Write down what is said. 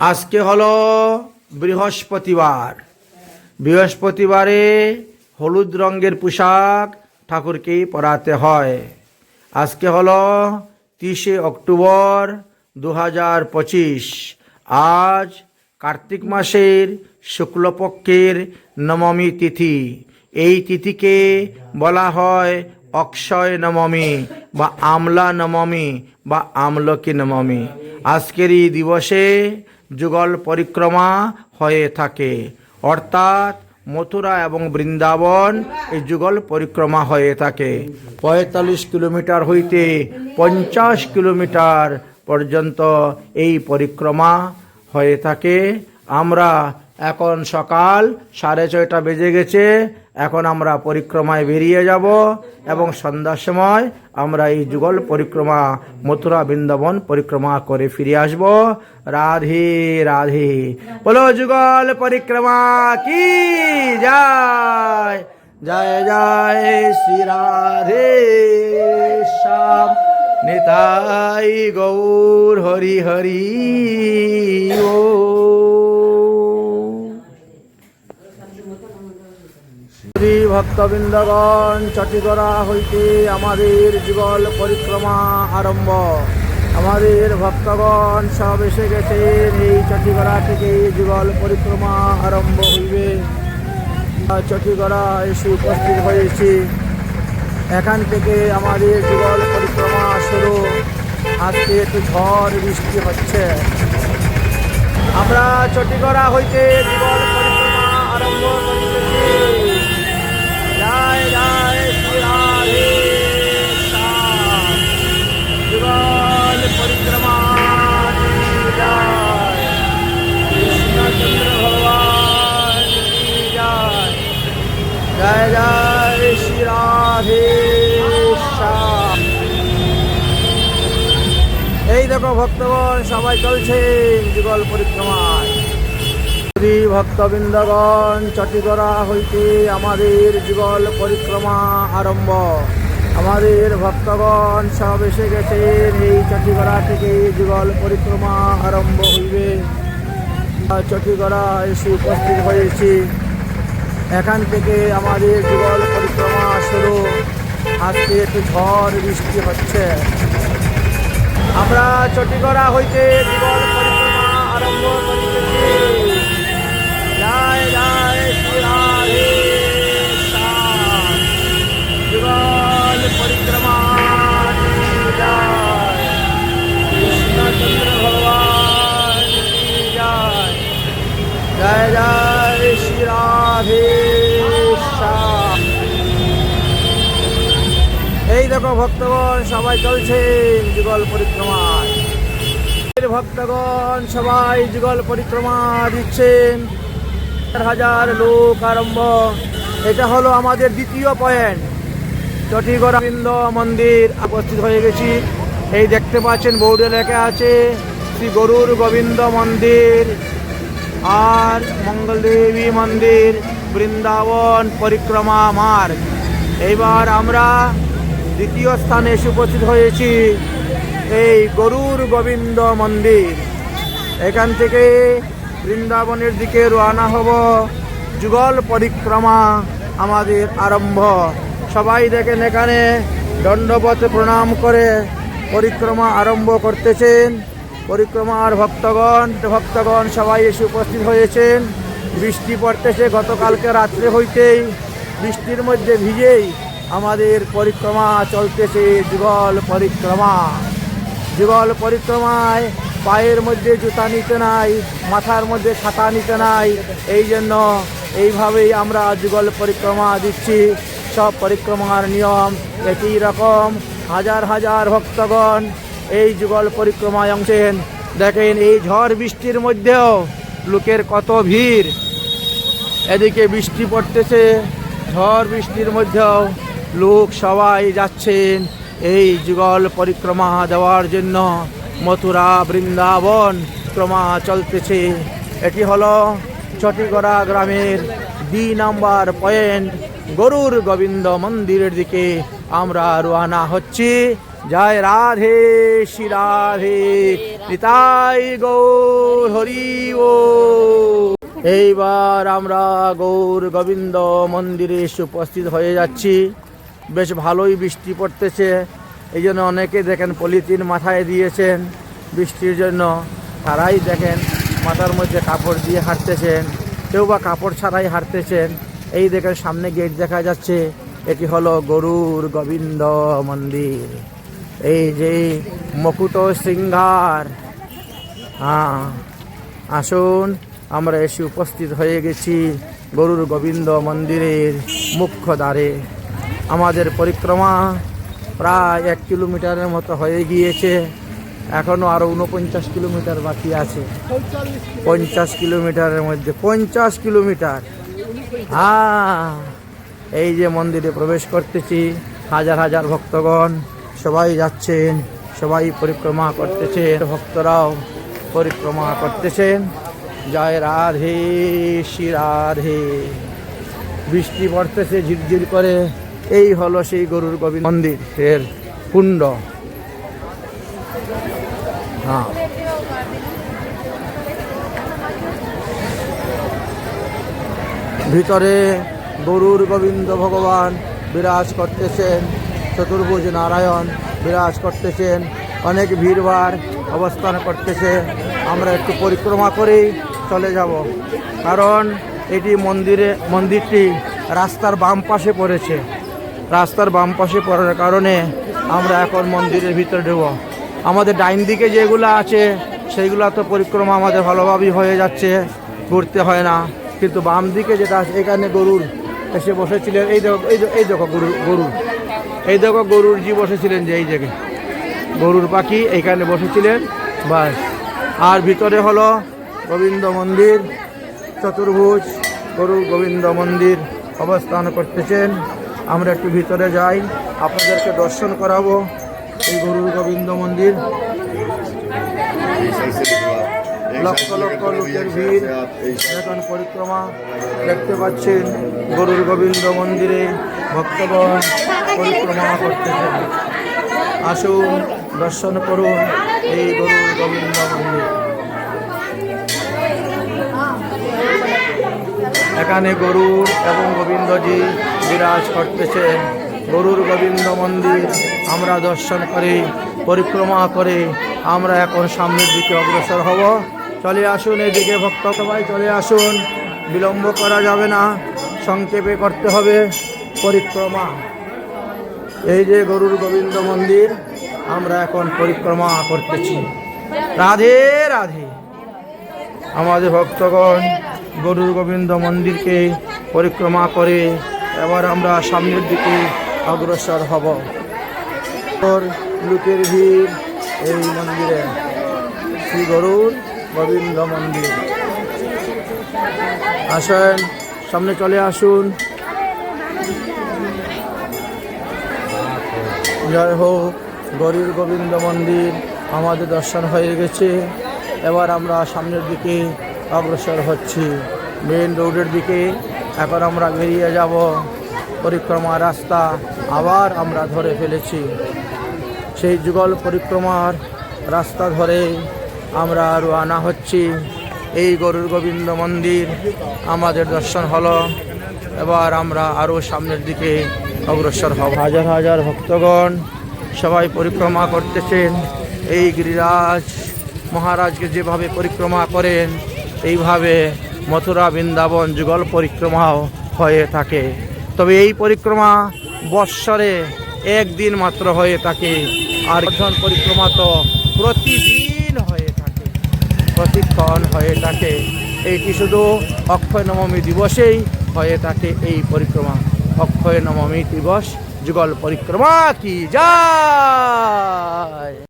আজকে হলো বৃহস্পতিবার। বৃহস্পতিবারে হলুদ রঙের পোশাক ঠাকুরকে পরাতে হয়। আজকে হলো তিরিশে অক্টোবর দু হাজার পঁচিশ। আজ কার্তিক মাসের শুক্লপক্ষের নবমী তিথি। এই তিথিকে বলা হয় অক্ষয় নবমী বা আমলা নবমী বা আমলকি নবমী। আজকের এই দিবসে যুগল পরিক্রমা হয়ে থাকে। অর্থাৎ মথুরা এবং বৃন্দাবন এই যুগল পরিক্রমা হয়ে থাকে। পঁয়তাল্লিশ কিলোমিটার হইতে পঞ্চাশ কিলোমিটার পর্যন্ত এই পরিক্রমা হয়ে থাকে। আমরা এখন সকাল, সাড়ে ছয়টা বেজে গেছে, এখন আমরা পরিক্রমায় বেরিয়ে যাব এবং সন্ধ্যার সময় আমরা এই যুগল পরিক্রমা, মথুরা বৃন্দাবন পরিক্রমা করে ফিরে আসব। রাধে রাধে। বলো যুগল পরিক্রমা কি? যায় জয় জয় শ্রী রাধে শ্যাম। নিতাই গৌর হরি হরি। ও শ্রী ভক্তবৃন্দগণ চটিগড়া হইতে আমাদের যুগল পরিক্রমা আরম্ভ। আমাদের ভক্তগণ সব এসে গেছেন, এই চটিগড়া থেকে যুগল পরিক্রমা আরম্ভ হইবে। চটিগড়া এসে উপস্থিত হয়েছি। এখান থেকে আমাদের যুগল পরিক্রমা শুরু। আজকে একটু ঝড় বৃষ্টি হচ্ছে। আমরা চটিগড়া হইতে যুগল পরিক্রমা আরম্ভ জয় জয় শ্রী রাধে। এই দেখো ভক্তগণ, সবাই চলছেন যুগল পরিক্রমায়। শ্রী ভক্তবৃন্দগণ, চটিগড়া হইতে আমাদের যুগল পরিক্রমা আরম্ভ। আমাদের ভক্তগণ, সব এসে গেছেন এই চটিগড়া থেকে যুগল পরিক্রমা আরম্ভ হইবে। চটিগড়া এসে উপস্থিত হয়েছি। এখান থেকে আমাদের যুগল পরিক্রমা শুরু। আজকে একটু ঝড় বৃষ্টি হচ্ছে। আমরা চটিগড়া হইতে যুগল পরিক্রমা আরম্ভ করিতেছি। জয় শ্রী ভক্তগণ, সবাই চলছেন যুগল পরিক্রমায়। ভক্তগণ, সবাই যুগল পরিক্রমা দিচ্ছেন। হাজার লোক আরম্ভ। এটা হলো আমাদের দ্বিতীয় পয়েন্ট। চটিগড়াবিন্দ মন্দির উপস্থিত হয়ে গেছি। এই দেখতে পাচ্ছেন বোর্ডে লেখা আছে, শ্রী গরুর গোবিন্দ মন্দির আর মঙ্গলদেবী মন্দির বৃন্দাবন পরিক্রমা মার্গ। এইবার আমরা দ্বিতীয় স্থানে এসে উপস্থিত হয়েছি এই গরুর গোবিন্দ মন্দির। এখান থেকে বৃন্দাবনের দিকে রওনা হব। যুগল পরিক্রমা আমাদের আরম্ভ। সবাই দেখেন এখানে দণ্ডপথে প্রণাম করে পরিক্রমা আরম্ভ করতেছেন। পরিক্রমার ভক্তগণ ভক্তগণ সবাই এসে উপস্থিত হয়েছেন। বৃষ্টি পড়তেছে গতকালকে রাত্রে হইতেই। বৃষ্টির মধ্যে ভিজেই আমাদের পরিক্রমা চলতেছে যুগল পরিক্রমা। যুগল পরিক্রমায় পায়ের মধ্যে জুতা নিতে নাই, মাথার মধ্যে ছাতা নিতে নাই, এই জন্য এইভাবেই আমরা যুগল পরিক্রমা দিচ্ছি। সব পরিক্রমার নিয়ম একই রকম। হাজার হাজার ভক্তগণ এই যুগল পরিক্রমায় অংশেন। দেখেন এই ঝড় বৃষ্টির মধ্যেও লোকের কত ভিড়। এদিকে বৃষ্টি পড়তেছে, ঝড় বৃষ্টির মধ্যেও লোক সবাই যাচ্ছেন এই যুগল পরিক্রমা দেওয়ার জন্য। মথুরা, বৃন্দাবন ক্রমা চলতেছে। এটি হলো চটিগড়া গ্রামের দুই নাম্বার পয়েন্ট। গরুর গোবিন্দ মন্দিরের দিকে আমরা রোয়ানা হচ্ছি। জয় রাধে, শ্রী রাধে। নিতাই গৌর হরি ও। এইবার আমরা গৌর গোবিন্দ মন্দিরে উপস্থিত হয়ে যাচ্ছি। বেশ ভালোই বৃষ্টি পড়তেছে। এই জন্য অনেকে দেখেন পলিথিন মাথায় দিয়েছেন বৃষ্টির জন্য। তারাই দেখেন মাথার মধ্যে কাপড় দিয়ে হাঁটতেছেন, কেউ বা কাপড় ছাড়াই হাঁটতেছেন। এই দেখেন সামনে গেট দেখা যাচ্ছে, এটি হলো গরুর গোবিন্দ মন্দির। এই যে মুকুট সিংহার হ্যাঁ আসুন, আমরা এসে উপস্থিত হয়ে গেছি গরুর গোবিন্দ মন্দিরের মুখ্য দ্বারে। আমাদের পরিক্রমা প্রায় এক কিলোমিটারের মতো হয়ে গিয়েছে। এখনও আরও উনপঞ্চাশ কিলোমিটার বাকি আছে। পঞ্চাশ কিলোমিটারের মধ্যে, পঞ্চাশ কিলোমিটার। হ্যাঁ এই যে মন্দিরে প্রবেশ করতেছি, হাজার হাজার ভক্তগণ সবাই যাচ্ছেন, সবাই পরিক্রমা করতেছেন, ভক্তরাও পরিক্রমা করতেছেন। জয় রাধে, শ্রী রাধে। বৃষ্টি পড়তেছে ঝিরঝির করে। এই হলো সেই গরুর গোবিন্দ মন্দিরের কুণ্ড। হ্যাঁ। ভিতরে গরুর গোবিন্দ ভগবান বিরাজ করতেছেন, চতুর্ভুজ নারায়ণ বিরাজ করতেছেন, অনেক ভিড়ভাড় অবস্থান করতেছে। আমরা একটু পরিক্রমা করেই চলে যাব। কারণ এটি মন্দিরে, মন্দিরটি রাস্তার বাম পাশে পড়েছে। রাস্তার বাম পাশে পড়ার কারণে আমরা এখন মন্দিরের ভিতরে ঢুকব। আমাদের ডাইন দিকে যেগুলো আছে, সেইগুলো তো পরিক্রমা আমাদের ভালোভাবেই হয়ে যাচ্ছে, ঘুরতে হয় না। কিন্তু বাম দিকে যেটা আছে, এখানে গরুর এসে বসেছিলেন। এই দেখো, এই এই দেখো গরু গরু এই দেখো গরুর জি বসেছিলেন যে এই জায়গায়। গরুর পাখি এইখানে বসেছিলেন, বাস। আর ভিতরে হলো গোবিন্দ মন্দির, চতুর্ভুজ। গরু গোবিন্দ মন্দির অবস্থান করতেছেন। আমরা একটু ভিতরে যাই, আপনাদেরকে দর্শন করাবো এই গরুর গোবিন্দ মন্দির। লক্ষ লক্ষ লোকের ভিড় পরিক্রমা দেখতে পাচ্ছেন গরুর গোবিন্দ মন্দিরে ভক্তগণ পরিক্রমা করতেছেন আসুন, দর্শন করুন এই গরুর গোবিন্দ মন্দির। এখানে গরুর এবং গোবিন্দজি বিরাজ করতেছেন গরুর গোবিন্দ মন্দির, আমরা দর্শন করে, পরিক্রমা করে, আমরা এখন সামনের দিকে অগ্রসর হব। চলে আসুন এদিকে, ভক্ত সবাই চলে আসুন। বিলম্ব করা যাবে না, সংক্ষেপে করতে হবে পরিক্রমা। এই যে গরুর গোবিন্দ মন্দির, আমরা এখন পরিক্রমা করতেছি। রাধে রাধে। আমাদের ভক্তগণ, গরুর গোবিন্দ মন্দিরকে পরিক্রমা করে এবার আমরা সামনের দিকে অগ্রসর হব। লোকের ভিড় এই মন্দিরে। শ্রী গরুর গোবিন্দ মন্দির। আসেন, সামনে চলে আসুন। জয় হোক, গরুর গোবিন্দ মন্দির আমাদের দর্শন হয়ে গেছে। এবার আমরা সামনের দিকে অগ্রসর হচ্ছি। মেন রোডের দিকে এখন আমরা বেরিয়ে যাব পরিক্রমা রাস্তা। আবার আমরা ধরে ফেলেছি। সেই যুগল পরিক্রমার রাস্তা ধরে আমরা রওনা হচ্ছি। এই গরুর গোবিন্দ মন্দির আমাদের দর্শন হলো। এবার আমরা আরও সামনের দিকে অগ্রসর হব। হাজার হাজার ভক্তগণ সবাই পরিক্রমা করতেছেন। এই গিরিরাজ মহারাজকে যেভাবে পরিক্রমা করেন, এইভাবে মথুরা, বৃন্দাবন যুগল পরিক্রমাও হয়ে থাকে। তবে এই পরিক্রমা বৎসরে একদিন মাত্র হয়ে থাকে। আর এখন পরিক্রমা তো প্রতিদিন হয়ে থাকে। প্রতিক্ষণ হয়ে থাকে। এইটি শুধু অক্ষয় নবমী দিবসেই হয়ে থাকে এই পরিক্রমা। অক্ষয় নবমী দিবস যুগল পরিক্রমা কি যায়?